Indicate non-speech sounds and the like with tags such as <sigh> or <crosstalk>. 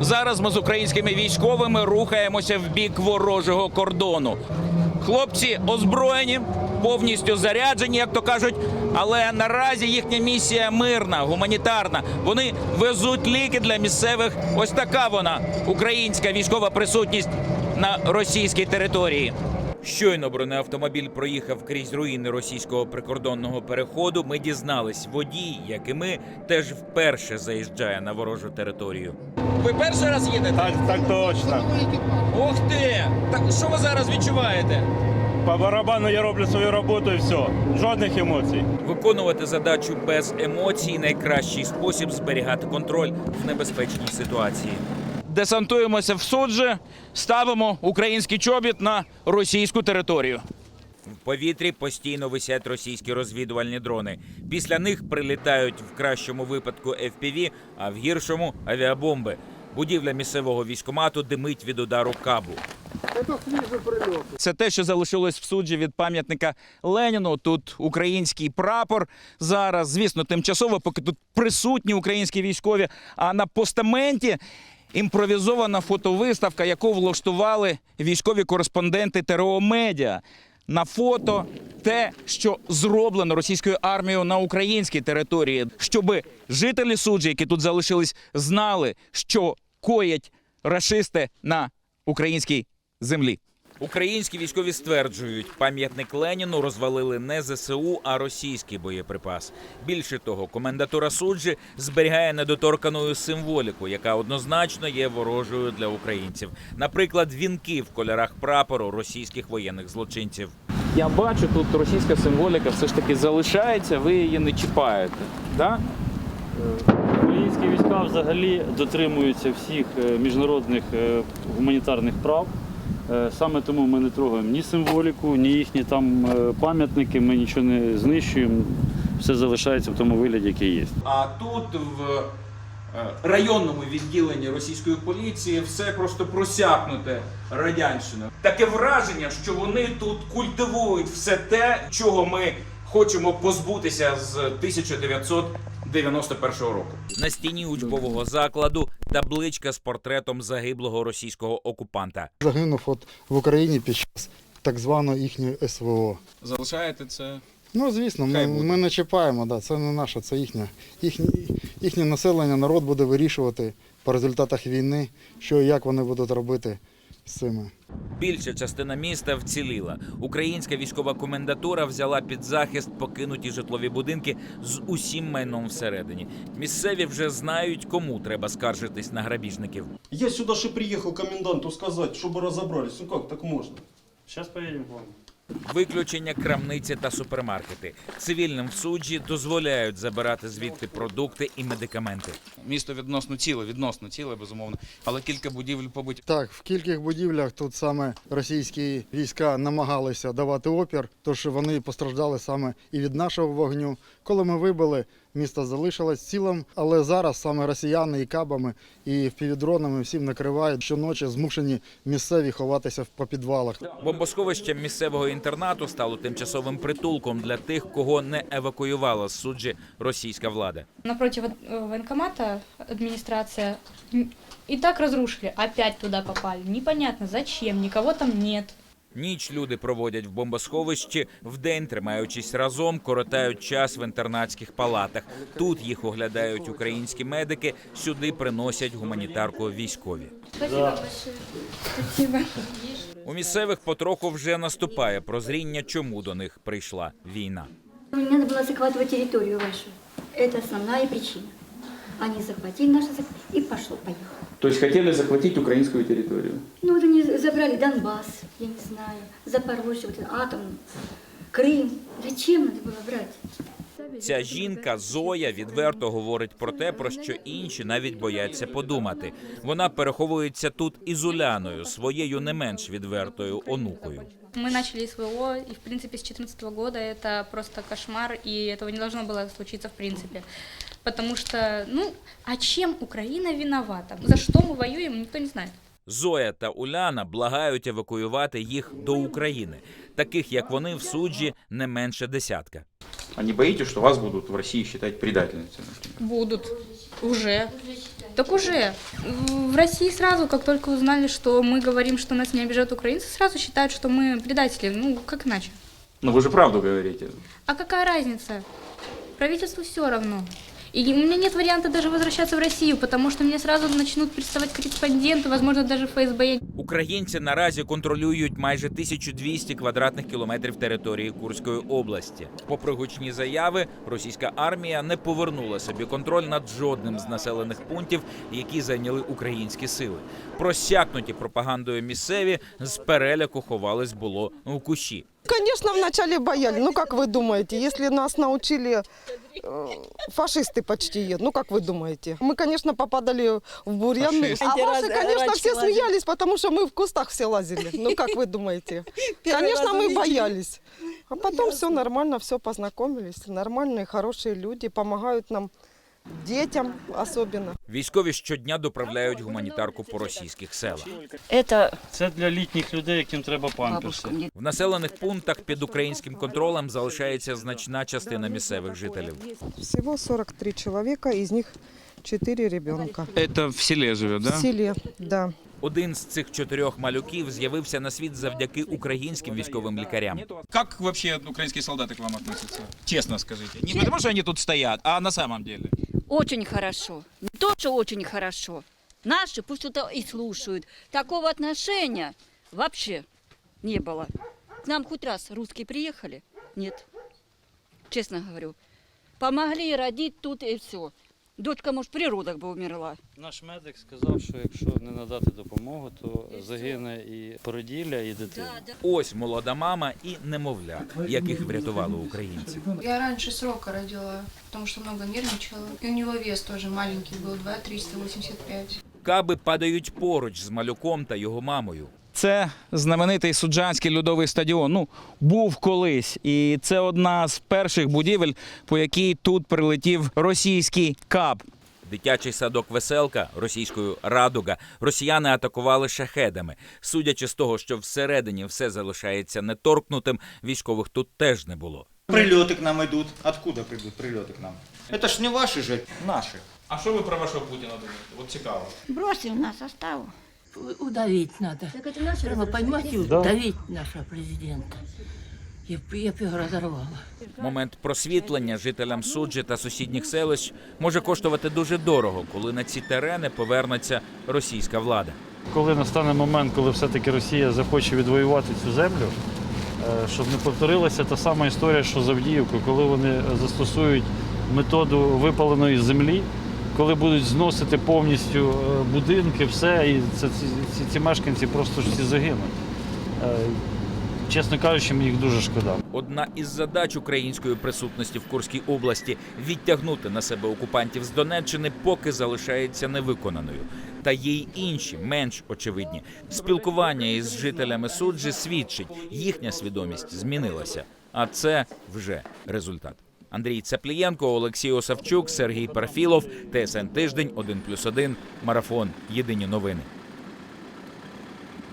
Зараз ми з українськими військовими рухаємося в бік ворожого кордону. Хлопці озброєні, повністю заряджені, як то кажуть. Але наразі їхня місія мирна, гуманітарна. Вони везуть ліки для місцевих. Ось така вона українська військова присутність на російській території. Щойно бронеавтомобіль проїхав крізь руїни російського прикордонного переходу. Ми дізнались, водій, як і ми, теж вперше заїжджає на ворожу територію. Ви перший раз їдете? Так, так точно. Ох ти! Так що ви зараз відчуваєте? По барабану я роблю свою роботу і все. Жодних емоцій. Виконувати задачу без емоцій найкращий спосіб зберігати контроль в небезпечній ситуації. Десантуємося в суджі, ставимо український чобіт на російську територію. В повітрі постійно висять російські розвідувальні дрони. Після них прилітають в кращому випадку FPV, а в гіршому авіабомби. Будівля місцевого військомату димить від удару кабу. Це те, що залишилось в суджі від пам'ятника Леніну. Тут український прапор. Зараз, звісно, тимчасово, поки тут присутні українські військові. А на постаменті імпровізована фотовиставка, яку влаштували військові кореспонденти ТРО Медіа. На фото те, що зроблено російською армією на українській території, щоб жителі суджі, які тут залишились, знали, що коять рашисти на українській землі. Українські військові стверджують, пам'ятник Леніну розвалили не ЗСУ, а російський боєприпас. Більше того, комендатура суджі зберігає недоторкану символіку, яка однозначно є ворожою для українців. Наприклад, вінки в кольорах прапору російських воєнних злочинців. Я бачу, тут російська символіка все ж таки залишається, ви її не чіпаєте. Да? Українські війська взагалі дотримуються всіх е, міжнародних е, гуманітарних прав. Е, Саме тому ми не трогаємо ні символіку, ні їхні там е, пам'ятники, ми нічого не знищуємо. Все залишається в тому вигляді, який є. А тут в е, районному відділенні російської поліції все просто просякнуте радянщиною. Таке враження, що вони тут культивують все те, чого ми хочемо позбутися з 1991 року. На стіні учбового закладу табличка з портретом загиблого російського окупанта. Загинув от в Україні під час так званого їхнього СВО. Залишаєте це? Ну, звісно, ми, ми не чіпаємо, да, це не наше, це їхнє. Їхнє, їхнє населення, народ буде вирішувати по результатах війни, що і як вони будуть робити з цими. Більша частина міста вціліла. Українська військова комендатура взяла під захист покинуті житлові будинки з усім майном всередині. Місцеві вже знають, кому треба скаржитись на грабіжників. Я сюди ще приїхав коменданту сказати, щоб розібралися. Ну как так можна? Зараз поїдемо к вам. Виключення крамниці та супермаркети. Цивільним в суджі дозволяють забирати звідти продукти і медикаменти. Місто відносно ціле, відносно ціле, безумовно. Але кілька будівель побиті. Так, в кількох будівлях тут саме російські війська намагалися давати опір, тож вони постраждали саме і від нашого вогню. Коли ми вибили, місто залишилось цілим, але зараз саме росіяни і кабами, і впівдронами всім накривають щоночі змушені місцеві ховатися по підвалах. Бомбосховище місцевого інтернату стало тимчасовим притулком для тих, кого не евакуювала з суджі російська влада. Напротив военкомата администрация м, и так разрушили, опять туда попали. Непонятно зачем, никого там нет. Ніч люди проводять в бомбосховищі, вдень тримаючись разом, коротають час в інтернатських палатах. Тут їх оглядають українські медики, сюди приносять гуманітарку військові. Спасибо большое. Спасибо. У місцевих потроху вже наступає прозріння, чому до них прийшла війна. Не надо было захватывать территорию вашу. Это основная причина. Они захватили нашу зах- и пошло-поехало. Тобто хотіли захватити українську територію. Ну вот они забрали Донбасс, я не знаю, Запорожье, вот это, атом, Крым. Зачем надо было брать? Ця жінка Зоя відверто говорить про те, про що інші навіть бояться подумати. Вона переховується тут із Уляною, своєю не менш відвертою онукою. Мы начали СВО, и в принципе с 2014 года это просто кошмар, и этого не должно было случиться в принципе. Потому что, ну, а чем Украина виновата? За что мы воюем, никто не знает. Зоя та Уляна благають евакуювати їх до України. Таких як вони в суджі не менше десятка. А не боїтесь, що вас будуть в Росії вважати предательницями? Будут. Уже. Так уже. В России сразу, как только узнали, что мы говорим, что нас не обижают украинцы, сразу считают, что мы предатели. Ну, как иначе? Ну вы же правду говорите. А какая разница? Правительству все равно. И у меня нет варианта даже возвращаться в Россию, потому что мне сразу начнут приставать корреспонденты, возможно, даже ФСБ. Українці наразі контролюють майже 1200 квадратних кілометрів території Курської області. Попри гучні заяви, російська армія не повернула собі контроль над жодним з населених пунктів, які зайняли українські сили. Просякнуті пропагандою місцеві з переляку ховались було у кущі. Конечно, вначале боялись. Ну, как вы думаете, если нас научили э, фашисты почти, ну, как вы думаете? Мы, конечно, попадали в бурьян. А ваши, конечно, все смеялись, потому что мы в кустах все лазили. Ну, как вы думаете? <laughs> Конечно, мы боялись. А потом все нормально, все познакомились. Нормальные, хорошие люди, помогают нам, детям особенно. Військові щодня доправляють гуманітарку по російських селах. Это Це для літніх людей, яким треба памперси. В населених пунктах під українським контролем залишається значна частина місцевих жителів. Всего 43 человека, из них 4 ребенка. Это в селе живет, В селе, да. Один з цих чотирьох малюків з'явився на світ завдяки українським військовим лікарям. Как вообще украинские солдаты к вам относятся? Честно скажите. Не потому, что они тут стоят, а на самом деле. Очень хорошо. Не то, что очень хорошо. Наши пусть это и слушают. Такого отношения вообще не было. К нам хоть раз русские приехали? Нет. Честно говорю. Помогли родить тут и все. Дочка, может, при родах бы умерла. Наш медик сказав, що якщо не надати допомогу, то загине і породілля, і дитина. Ось молода мама і немовля, яких врятували українці. Я раньше срока родила, потому что много нервничала. И у него вес тоже маленький был, 2,385. Каби падають поруч з малюком та його мамою. Це знаменитий суджанський льодовий стадіон. Ну, був колись. І це одна з перших будівель, по якій тут прилетів російський каб. Дитячий садок Веселка російською Радуга росіяни атакували шахедами. Судячи з того, що всередині все залишається неторкнутим, військових тут теж не було. Прилеты к нам идут. Откуда придут прилеты к нам? Это ж не ваши же, наши. А що ви про вашого Путіна думаєте? От цікаво. Бросил нас, оставил. Удавить надо. Так это наши Треба поймать и Да. удавить нашего президента. Я б, я б його розорвала. Момент просвітлення жителям суджі та сусідніх селищ може коштувати дуже дорого, коли на ці терени повернеться російська влада. Коли настане момент, коли все-таки Росія захоче відвоювати цю землю, е, щоб не повторилася та сама історія, що з Авдіївкою, коли вони застосують методу випаленої землі, коли будуть зносити повністю е, будинки, все, і це, ці, ці, ці мешканці просто ж всі загинуть. Е, Чесно кажучи, мені їх дуже шкода. Одна із задач української присутності в Курській області відтягнути на себе окупантів з Донеччини, поки залишається невиконаною. Та є й інші, менш очевидні. Спілкування із жителями суджі свідчить, їхня свідомість змінилася. А це вже результат. Андрій Цаплієнко, Олексій Осавчук, Сергій Парфілов, ТСН Тиждень, 1+,1, Марафон. Єдині новини.